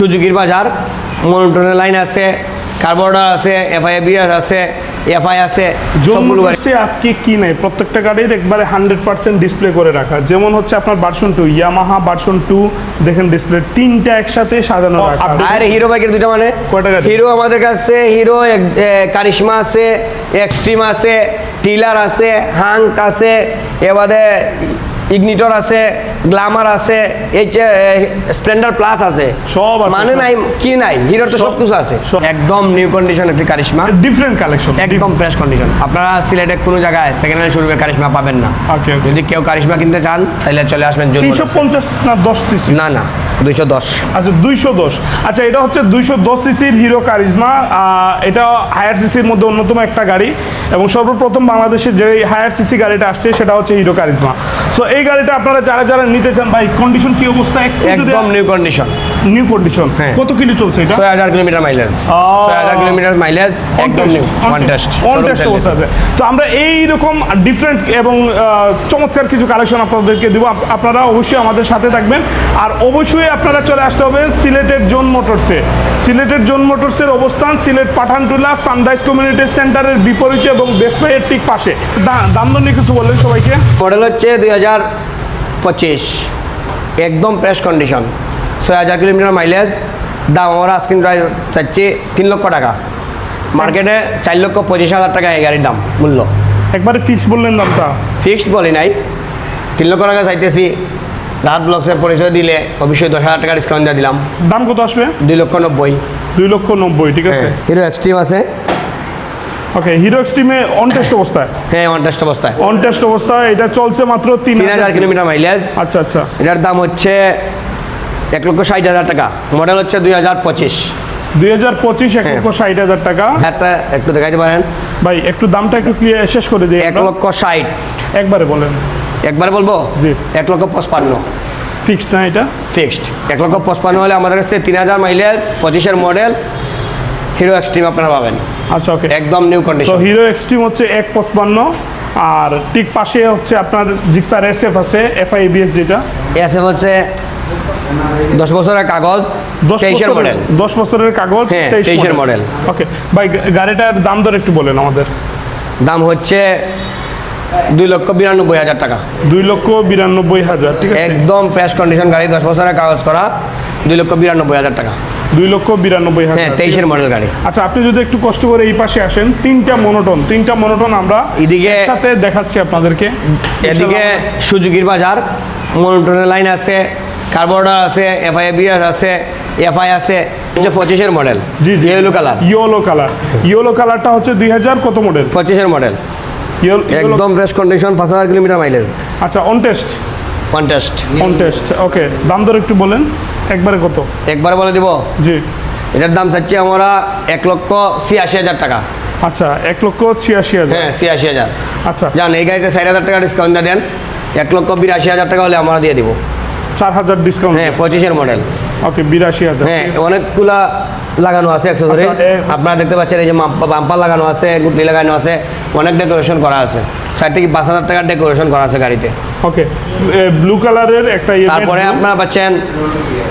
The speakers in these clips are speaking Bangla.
সুজুকির বাজার মনোটনের লাইন আছে কার্বোর্ডার আছে এফআই বিএস আছে এফআই আছে আজকে কি নেই? প্রত্যেকটা গাড়ির একবারে হান্ড্রেড পার্সেন্ট ডিসপ্লে করে রাখা। যেমন হচ্ছে আপনার version two Yamaha version two দেখেন ডিসপ্লে তিনটা একসাথে সাজানো রাখা। আর হিরো বাইকের দুইটা মানে? কয়টা গাড়ি? হিরো আমাদের কাছে হিরো কারিশমা আছে এক্সট্রিম আছে টিলার আছে হাঙ্ক আছে এবারে ইগনিটর আছে গ্লামার আছে এই যে স্প্লেন্ডার প্লাস আছে। সব আছে, মানে নাই কি নাই? হিরোর তো সব- কিছু আছে। একদম নিউ কন্ডিশন একটি কারিশমা ডিফারেন্ট কালেকশন একদম ফ্রেশ কন্ডিশন আপনারা সিলেটে কোনো জায়গায় সেকেন্ড হ্যান্ড শোরুমে কারিশমা পাবেন না. যদি কেউ কারিশমা কিনতে চান তাহলে চলে আসবেন তিনশো পঞ্চাশ না দশ সিসি না না দুইশো দশ। আচ্ছা দুইশো দশ। আচ্ছা এটা হচ্ছে দুইশো দশ সিসির হিরো কারিজমা এটা হায়ার সিসির মধ্যে অন্যতম একটা গাড়ি। এবং সর্বপ্রথম বাংলাদেশে যে হায়ার সিসি গাড়িটা আসছে সেটা হচ্ছে হিরো কারিজমা সো এই গাড়িটা আপনারা যারা যারা নিতে চান ভাই কন্ডিশন কি অবস্থা? একদম নিউ কন্ডিশন নিউ কন্ডিশন। কত কিলো চলছে এটা? ছয় হাজার কিলোমিটার মাইলেজ ছয় হাজার কিলোমিটার মাইলেজ একদম new one test on test অবস্থা তো আমরা এই রকম ডিফারেন্ট এবং চমৎকার কিছু কালেকশন আপনাদেরকে দিব। আপ- আপনারা অবশ্যই আমাদের সাথে থাকবেন। আর অবশ্যই আপনারা চলে আসতে হবে সিলেটের জোন মোটরসে সিলেটের জোন মোটরসের অবস্থান সিলেট পাঠানটুলা সানরাইজ কমিউনিটি সেন্টারের বিপরীতে এবং বেসপাইয়ের ঠিক পাশে। দাম নিয়ে কিছু বললেন সবাইকে? মডেল হচ্ছে দুই হাজার পঁচিশ। একদম ফ্রেশ কন্ডিশন ছয় হাজার কিলোমিটার মাইলেজ দাম আমরা আজকিন প্রায় চাচ্ছি তিন লক্ষ টাকা। মার্কেটে চার লক্ষ পঁচিশ হাজার টাকা এই গাড়ির দাম মূল্য। একবারে ফিক্স বললেন দামটা? ফিক্সড বলি নাই। তিন লক্ষ টাকা চাইতেছি। রাত ব্লকসের পরিচয় দিলে অবশ্যই দশ হাজার টাকা ডিসকাউন্ট দিয়ে দিলাম। দাম কত আসবে? দুই লক্ষ নব্বই। দুই লক্ষ নব্বই ঠিক আছে। হিরো এক্সট্রিম আছে। ওকে হিরো এক্সট্রিমে অন টেস্ট অবস্থায়? হ্যাঁ ওয়ান টেস্ট অবস্থায়। অন টেস্ট অবস্থায় এটা চলছে মাত্র তিন হাজার কিলোমিটার মাইলেজ আচ্ছা আচ্ছা। এটার দাম হচ্ছে এক লক্ষ ষাট হাজার টাকা। মডেল হচ্ছে দুই হাজার পঁচিশ। দুই হাজার পঁচিশ এক হ্যাঁ। লক্ষ ষাট হাজার টাকা। একটা একটু দেখাইতে পারেন? ভাই একটু দামটা একটু ক্লিয়ার শেষ করে দিই এক লক্ষ ষাট। একবারে বলেন। একবার বলব? জি। এক লক্ষ পঁচপান্ন। ফিক্সড না এটা? ফিক্সড এক লক্ষ পঁচপান্ন হলে আমাদের কাছ তিন হাজার মাইলেজ পঁচিশের মডেল হিরো এক্সট্রিম আপনারা পাবেন। আচ্ছা ওকে একদম নিউ তো কন্ডিশন হিরো এক্সট্রিম হচ্ছে এক পঁচপান্ন আর ঠিক পাশে হচ্ছে আপনার জিক্সার এস এফ আছে এফ আই বিএস যেটা। এসএফ হচ্ছে দশ বছরের কাগজ তেইশের মডেল দশ বছরের কাগজ হ্যাঁ, 23 23 মডেল। ওকে ভাই গাড়িটার দাম দর একটু বলেন আমাদের। দাম হচ্ছে দুই লক্ষ বিরানব্বই হাজার টাকা। দুই লক্ষ বিরানব্বই হাজার ঠিক আছে? একদম ফ্রেশ কন্ডিশন গাড়ি দশ বছরের কাগজ করা দুই লক্ষ বিরানব্বই হাজার টাকা। দুই লক্ষ বিরানব্বই হাজার। হ্যাঁ তেইশের মডেল গাড়ি। আচ্ছা আপনি যদি একটু কষ্ট করে এই পাশে আসেন তিনটা মনোটন তিনটা মনোটন আমরা এদিকে- সাথে দেখাচ্ছি আপনাদেরকে। এদিকে সুজুকির বাজার মনোটনের লাইন আছে কার্বোর্ডার আছে এফআই বিএস আছে এফআই আছে হচ্ছে পঁচিশের model G G. Yellow colour yellow colour yellow কালারটা হচ্ছে দুই হাজার কত মডেল পঁচিশের মডেল একদম ফ্রেশ কন্ডিশন পাঁচ হাজার কিলোমিটার মাইলেজ আচ্ছা on test one test on test okay দাম দর একটু বলেন। একবারে কত? একবার বলে দিব? জি। এটার দাম চাচ্ছি আমরা এক লক্ষ ছিয়াশি হাজার টাকা। আচ্ছা এক লক্ষ ছিয়াশি হাজার। হ্যাঁ ছিয়াশি হাজার। আচ্ছা। জান এই গাড়িতে ষাট হাজার টাকা ডিসকাউন্ট দেন। এক লক্ষ বিরাশি হাজার টাকা হলে আমরা দিয়ে দিব। চার হাজার ডিসকাউন্ট হ্যাঁ পঁচিশের মডেল ওকে বিরাশি হাজার। হ্যাঁ অনেকগুলা লাগানো আছে অ্যাক্সেসরি আচ্ছা, আপনারা দেখতে পাচ্ছেন এই যে বাম্পার লাগানো আছে গুটলি লাগানো আছে অনেক ডেকোরেশন করা আছে। ষাট থেকে পাঁচ হাজার টাকার ডেকোরেশন করা আছে গাড়িতে? ওকে ব্লু কালারের একটা ইয়ে তারপরে আপনারা পাচ্ছেন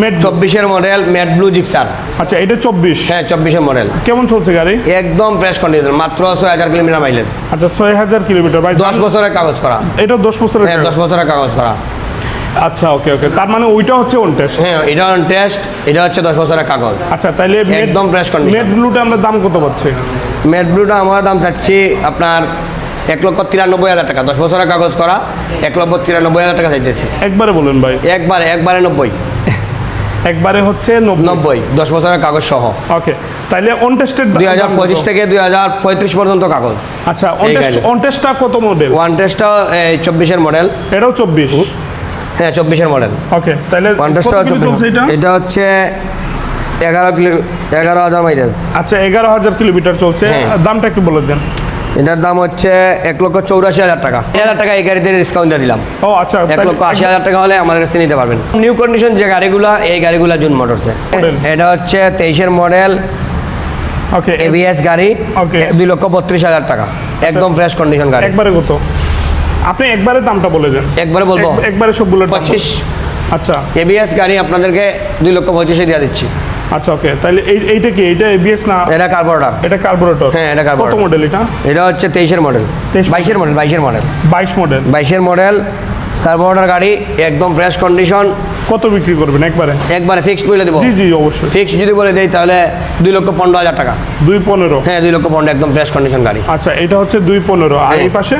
মেট চব্বিশের মডেল ম্যাট ব্লু জিক্সার আচ্ছা এটা চব্বিশ? হ্যাঁ চব্বিশের মডেল কেমন চলছে গাড়ি? একদম ফ্রেশ কন্ডিশন মাত্র ছয় হাজার কিলোমিটার মাইলেজ আচ্ছা ছয় হাজার কিলোমিটার ভাই দশ বছরের কাগজ করা। এটা দশ বছরের হ্যাঁ দশ বছরের কাগজ করা। আচ্ছা ওকে ওকে তার মানে ওইটা হচ্ছে অন টেস্ট হ্যাঁ এটা অন টেস্ট এটা হচ্ছে দশ বছরের কাগজ। আচ্ছা তাহলে একদম fresh condition। মেট ব্লুটা আমরা দাম কত পাচ্ছি? ম্যাট ব্লুটা আমরা দাম চাচ্ছি আপনার এক লক্ষ তিরানব্বই হাজার টাকা। দশ বছরের কাগজ করা এক লক্ষ তিরানব্বই হাজার টাকা চাইতেছি। একবারে বলুন ভাই। একবারে একবারে নব্বই। একবারে হচ্ছে নব্বই। দশ বছরের কাগজ সহ। ওকে তাইলে অন টেস্টের দুই হাজার পঁচিশ থেকে দুই হাজার পঁয়ত্রিশ পর্যন্ত কাগজ। আচ্ছা অন এই টেস্ট গাড়ি। অন কত মডেল ওয়ান টেস্টটা চব্বিশের মডেল এটাও চব্বিশ? হ্যাঁ চব্বিশের মডেল ওকে তাহলে ওয়ান কত টেস্টটা কিলো চলছে এটা? এটা হচ্ছে এগারো কিলো এগারো হাজার মাইলেজ আচ্ছা এগারো হাজার কিলোমিটার চলছে। হ্যাঁ। দামটা একটু বলে দেন। এটার দাম হচ্ছে এক লক্ষ চৌরাশি হাজার টাকা। এক হাজার টাকা এই গাড়িতে ডিসকাউন্ট দিয়ে দিলাম। ও আচ্ছা এক লক্ষ আশি হাজার টাকা হলে আমাদের কাছে নিতে পারবেন। নিউ কন্ডিশন যে গাড়িগুলো এই গাড়িগুলো জুন মোটরসে। এটা হচ্ছে তেইশের মডেল ওকে এবিএস গাড়ি Okay। দুই লক্ষ বত্রিশ হাজার টাকা। একদম ফ্রেশ কন্ডিশন গাড়ি। একবারে কত আপনি একবারে দামটা বলে দেন। একবারে বলব। একবারে সবগুলো পঁচিশ। আচ্ছা। এবিএস গাড়ি আপনাদেরকে দুই লক্ষ পঁচিশে দিয়ে দিচ্ছি। আচ্ছা ওকে তাহলে এই এইটা কি? এইটা এবিএস না? এটা কার্বোরেটর এটা কার্বোরেটর হ্যাঁ, এটা কার্বোরেটর কত মডেল এটা? এটা হচ্ছে তেইশের মডেল 23 বাইশের মডেল বাইশের মডেল বাইশ মডেল বাইশের মডেল কার্বোরেটর গাড়ি একদম ফ্রেশ কন্ডিশন কত বিক্রি করবেন একবারে? একবারে ফিক্সড বলে দেবো। জি জি অবশ্যই। ফিক্সড যদি বলে দেই তাহলে দুই লক্ষ পনেরো হাজার টাকা। দুই পনেরো? হ্যাঁ দুই লক্ষ পনেরো একদম ফ্রেশ কন্ডিশন গাড়ি। আচ্ছা এটা হচ্ছে দুই পনেরো। আর হ্যাঁ। এই পাশে?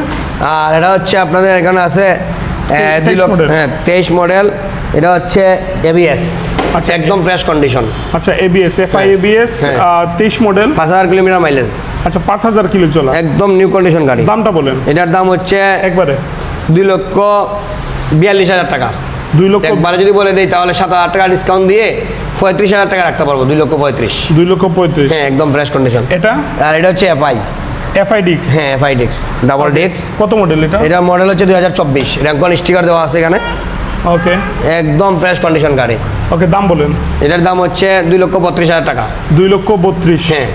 আর এটা হচ্ছে আপনাদের এখানে আছে দুই 23 লক্ষ হ্যাঁ তেইশ মডেল এটা হচ্ছে এবিএস আচ্ছা, একদম ফ্রেশ কন্ডিশন আচ্ছা এবিএস এফআই। এবিএস হ্যাঁ। তেইশ মডেল পাঁচ হাজার কিলোমিটার মাইলেজ আচ্ছা পাঁচ হাজার কিলো চলা। একদম নিউ কন্ডিশন গাড়ি। দামটা বলেন। এটার দাম হচ্ছে একবারে। দুই লক্ষ বিয়াল্লিশ হাজার টাকা। দুই লক্ষ একবারে যদি বলে দেই তাহলে সাত হাজার টাকা ডিসকাউন্ট দিয়ে পঁয়ত্রিশ হাজার টাকা রাখতে পারব দুই লক্ষ পঁয়ত্রিশ। দুই লক্ষ পঁয়ত্রিশ। হ্যাঁ একদম ফ্রেশ কন্ডিশন এটা? আর এটা হচ্ছে এফআই এফআই ডিক্স হ্যাঁ এফআই ডিক্স ডাবল ডিক্স কত মডেল এটা? এটা মডেল হচ্ছে দুই হাজার চব্বিশ। র্যাঙ্কন স্টিকার দেওয়া আছে এখানে। ওকে একদম ফ্রেশ কন্ডিশন গাড়ি। ওকে দাম বলেন। এটার দাম হচ্ছে দুই লক্ষ বত্রিশ হাজার টাকা। দুই লক্ষ বত্রিশ। হ্যাঁ।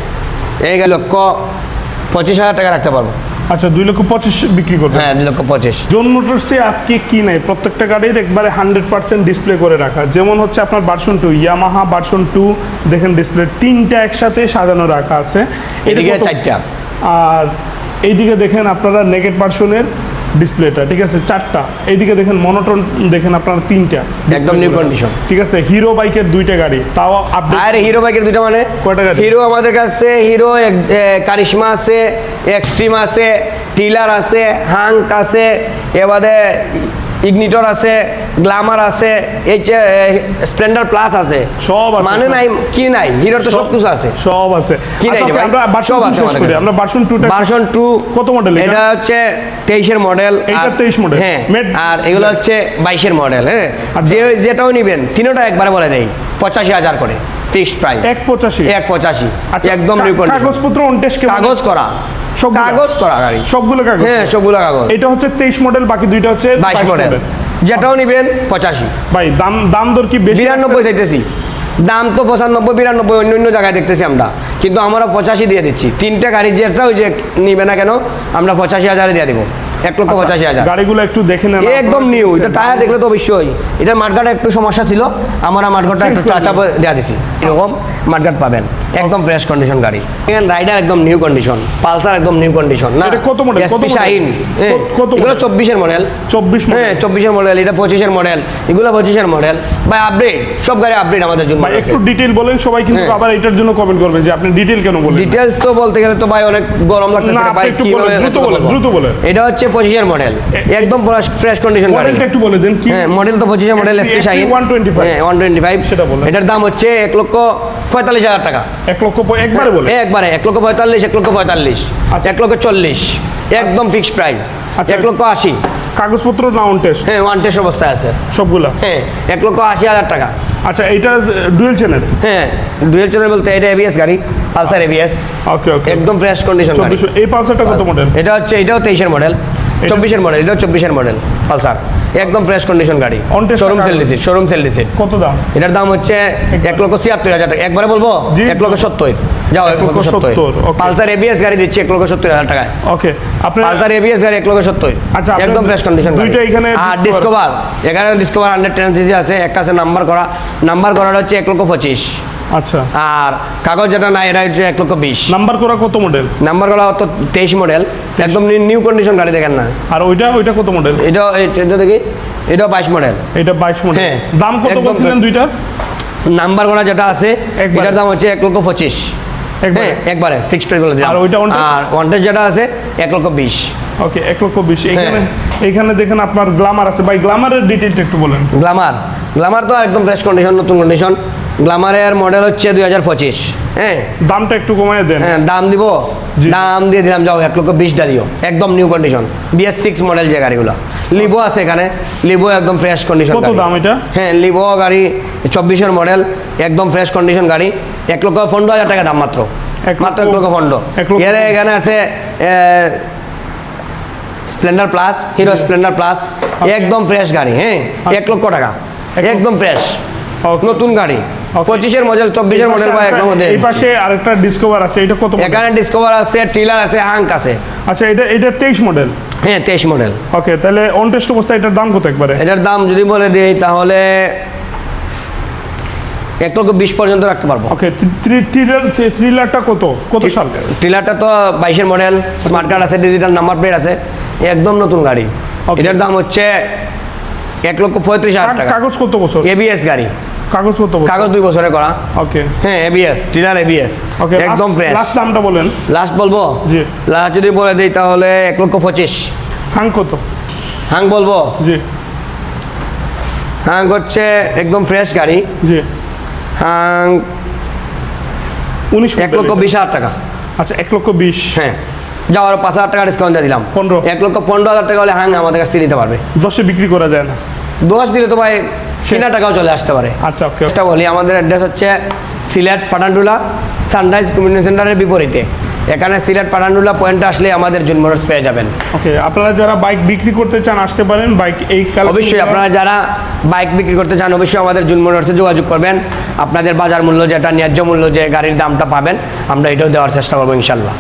এই লক্ষ পঁচিশ হাজার টাকা রাখতে পারব। আচ্ছা দুই লক্ষ পঁচিশ বিক্রি করবেন? হ্যাঁ দুই লক্ষ পঁচিশ। জোন মোটরসে আজকে কি নাই? প্রত্যেকটা গাড়ির একবারে হান্ড্রেড পার্সেন্ট ডিসপ্লে করে রাখা। যেমন হচ্ছে আপনার version two Yamaha version two দেখেন ডিসপ্লে তিনটা একসাথে সাজানো রাখা আছে। এদিকে চারটা। আর এইদিকে দেখেন আপনারা নেগেট ভার্সনের ডিসপ্লেটা ঠিক আছে? চারটা। এইদিকে দেখেন মনোটন দেখেন আপনার তিনটা একদম নিউ কন্ডিশন ঠিক আছে? হিরো বাইকের দুইটা গাড়ি। তাও আপডেট আরে হিরো বাইকের দুইটা মানে? কয়টা গাড়ি? হিরো আমাদের কাছে হিরো কারিশমা আছে এক্সট্রিম আছে টিলার আছে হাঙ্ক আছে এবারে ইগনিটর আছে গ্লামার আছে এই যে স্প্লেন্ডার প্লাস আছে সব আছে, মানে নাই কি নাই হিরোর তো সব কিছু আছে সব আছে কি নাই আচ্ছা? আমরা ভার্সন সব আছে। আমরা ভার্সন টুটা ভার্সন টু কত model এটা? এটা হচ্ছে তেইশের মডেল এইটা 23 model। হ্যাঁ আর এগুলো হচ্ছে বাইশের মডেল হ্যাঁ আচ্ছা। যে যেটাও নিবেন তিনোটা একবারে বলে পঁচাশি হাজার করে ফিক্সড প্রাইস এক পঁচাশি। এক পঁচাশি। আচ্ছা, একদম কাগজপত্র অন টেস্ট কাগজ করা। সবগুলা? কাগজ করা গাড়ি। সবগুলো কাগজ? হ্যাঁ সবগুলো কাগজ। এটা হচ্ছে তেইশ মডেল বাকি দুইটা হচ্ছে বাইশ 22 মডেল যেটাও নিবেন পঁচাশি। ভাই দাম দাম দর কি বেশি বিরানব্বই চাইতেছি। দাম তো পঁচানব্বই বিরানব্বই অন্য অন্য জায়গায় দেখতেছি আমরা। কিন্তু আমরা পঁচাশি দিয়ে দিচ্ছি। তিনটা গাড়ি যেটা ওই যে নিবে না কেন আমরা পঁচাশি হাজারে দিয়ে দিব। এক লক্ষ পঁচাশি হাজার। গাড়িগুলো একটু দেখে নেন একদম নিউ এটা টায়ার দেখলে তো অবশ্যই। এটা মাঠঘাটে একটু সমস্যা ছিল আমরা মাঠঘাটটা একটু টাচ আপ দেওয়া দিছি। এরকম মাঠঘাট পাবেন একদম ফ্রেশ কন্ডিশন গাড়ি। রাইডার একদম নিউ কন্ডিশন পালসার একদম নিউ কন্ডিশন না? এটা কত model? কত শাইন কত- কত এগুলো model? চব্বিশের মডেল চব্বিশ হ্যাঁ চব্বিশের মডেল এটা পঁচিশের মডেল এগুলো পঁচিশের মডেল ভাই আপডেট সব গাড়ি আপডেট আমাদের জন্য ভাই একটু ডিটেল বলেন সবাই কিন্তু হ্যাঁ। আবার এটার জন্য কমেন্ট করবেন যে আপনি ডিটেল কেন বলেন ডিটেলস তো বলতে গেলে তো ভাই অনেক গরম লাগতেছে ভাই কীভাবে বলেন, দ্রুত বলেন, দ্রুত বলেন। এটা হচ্ছে পঁচিশের মডেল একদম ফ্রেশ কন্ডিশন গাড়ি। একটু বলে দেন হ্যাঁ মডেল তো পঁচিশের মডেল শাইন 125 হ্যাঁ ওয়ান টোয়েন্টি ফাইভ সেটা বলেন। এটার দাম হচ্ছে এক লক্ষ পঁয়তাল্লিশ হাজার টাকা। এক লক্ষ একবারে বলে এ একবারে এক লক্ষ পঁয়তাল্লিশ এক লক্ষ পঁয়তাল্লিশ আচ্ছা। এক লক্ষ চল্লিশ একদম ফিক্সড প্রাইস আচ্ছা। এক লক্ষ আশি। কাগজপত্র না অন টেস্ট হ্যাঁ ওয়ান টেস্ট অবস্থায় আছে। সবগুলো? হ্যাঁ এক লক্ষ আশি হাজার টাকা। আচ্ছা এটা ডুয়েল চ্যানেল হ্যাঁ ডুয়েল চ্যানেল বলতে এটা এবিএস গাড়ি পালসার এবিএস ওকে ওকে একদম ফ্রেশ কন্ডিশন গাড়ি। এই পালসারটা কত মডেল এটা হচ্ছে এটাও 23 এর মডেল 24 এর মডেল এটাও এর মডেল পালসার একদম ফ্রেশ কন্ডিশন গাড়ি। শোরুম সেল দিছি শোরুম সেল দিছি। কত দাম? এটার দাম হচ্ছে এক লক্ষ ছিয়াত্তর হাজার টাকা। একবারে বলব। এক লক্ষ সত্তর। যাও এক লক্ষ সত্তর। পালসার এবিএস গাড়ি দিচ্ছি এক লক্ষ সত্তর হাজার টাকায়। ওকে পালসার এবিএস গাড়ি এক লক্ষ সত্তর। আচ্ছা, একদম ফ্রেশ কন্ডিশন দুইটা এখানে আর ডিসকভার এখানে ডিসকভার হান্ড্রেড টেন সিসি আছে নাম্বার করা। নাম্বার করাটা হচ্ছে এক লক্ষ পঁচিশ। আচ্ছা। আর কাগজ যেটা নাই এটা হচ্ছে এক লক্ষ বিশ। নাম্বার করা কত মডেল নাম্বার করা তো তেইশ মডেল একদম নিউ কন্ডিশন গাড়ি দেখেন না। আর ওইটা ওইটা কত মডেল এটা এটা দেখি। এটাও বাইশ মডেল এটা বাইশ মডেল দাম কত বলছিলেন দুইটা? নাম্বার করা যেটা আছে? এটার দাম হচ্ছে এক লক্ষ পঁচিশ। একবারে? হ্যাঁ একবারে ফিক্সড প্রাইস বলে দিলাম। আর ওইটা আর ওয়ান্টেজ যেটা আছে এক লক্ষ বিশ। ওকে এক লক্ষ বিশ। এখানে হ্যাঁ। এখানে দেখেন আপনার গ্লামার আছে। ভাই গ্লামারের ডিটেলটা একটু বলেন। গ্লামার গ্লামার তো একদম ফ্রেশ কন্ডিশন নতুন কন্ডিশন গ্লামারের মডেল হচ্ছে দুই হাজার পঁচিশ। হ্যাঁ? দামটা একটু কমায় দেন। হ্যাঁ দাম দিব। দাম দিয়ে দিলাম যাও এক লক্ষ বিশ দিও। একদম new condition BS six model যে গাড়িগুলো। লিভো আছে এখানে। লিভো একদম ফ্রেশ কন্ডিশন কত দাম এটা? হ্যাঁ লিভো গাড়ি চব্বিশের মডেল একদম ফ্রেশ কন্ডিশন গাড়ি। এক লক্ষ পনেরো হাজার টাকা দাম মাত্র। মাত্র এক লক্ষ পনেরো। এর এখানে আছে Splendor plus Hero Splendor plus একদম ফ্রেশ গাড়ি হ্যাঁ? এক লক্ষ টাকা। একদম ফ্রেশ নতুন গাড়ি. পঁচিশের মডেল চব্বিশের মডেল বা এক মধ্যে। এই পাশে আরেকটা ডিসকভার আছে এটা কত? এখানে ডিসকভার আছে টিলার আছে হাঙ্ক আছে। আচ্ছা এটা এটা তেইশ মডেল হ্যাঁ তেইশ মডেল ওকে তাহলে অন টেস্ট অবস্থা এটার দাম কত একবারে? এটার দাম যদি বলে দিই তাহলে এক লক্ষ বিশ পর্যন্ত রাখতে পারব। ওকে থ্রি লাখটা কত? কত সালের ট্রিলারটা তো বাইশের মডেল স্মার্ট কার্ড আছে ডিজিটাল নাম্বার প্লেট আছে একদম নতুন গাড়ি. এটার দাম হচ্ছে এক লক্ষ পঁয়ত্রিশ হাজার টাকা। কাগজ কত বছর? এবিএস গাড়ি। কাগজ কত বছর কাগজ দুই বছরে করা। ওকে হ্যাঁ এবিএস ট্রিলার এবিএস ওকে একদম ফ্রেশ লাস্ট দামটা বলেন। লাস্ট বলব? জি। লাস্ট যদি বলে দিই তাহলে এক লক্ষ পঁচিশ। হাং কত? হাং বলব? জি। হাং হচ্ছে একদম ফ্রেশ গাড়ি। জি। হাং উনিশ এক লক্ষ বিশ হাজার টাকা। আচ্ছা এক লক্ষ বিশ। হ্যাঁ। যাওয়ার পাঁচ হাজার টাকা ডিসকাউন্ট দিয়ে দিলাম। পনেরো। এক লক্ষ পনেরো হাজার টাকা হলে হাং আমাদের কাছ থেকে নিতে পারবে। দশে বিক্রি করা যায় না। দশ দিলে তো ভাই সেনা টাকাও চলে আসতে পারে। আচ্ছা ওকে বলি আমাদের অ্যাড্রেস হচ্ছে সিলেট পাটানডুলা সানরাইজ কমিউনিটি সেন্টারের বিপরীতে। এখানে সিলেট পাটানডুলা পয়েন্টে আসলে আমাদের জুন মোটরস পেয়ে যাবেন। ওকে আপনারা যারা বাইক বিক্রি করতে চান আসতে পারেন। বাইক এই কাল অবশ্যই আপনারা যারা বাইক বিক্রি করতে চান অবশ্যই আমাদের জুন মোটরসে যোগাযোগ করবেন। আপনাদের বাজার মূল্য যেটা ন্যায্য মূল্য যে গাড়ির দামটা পাবেন আমরা এটাও দেওয়ার চেষ্টা করব ইনশাল্লাহ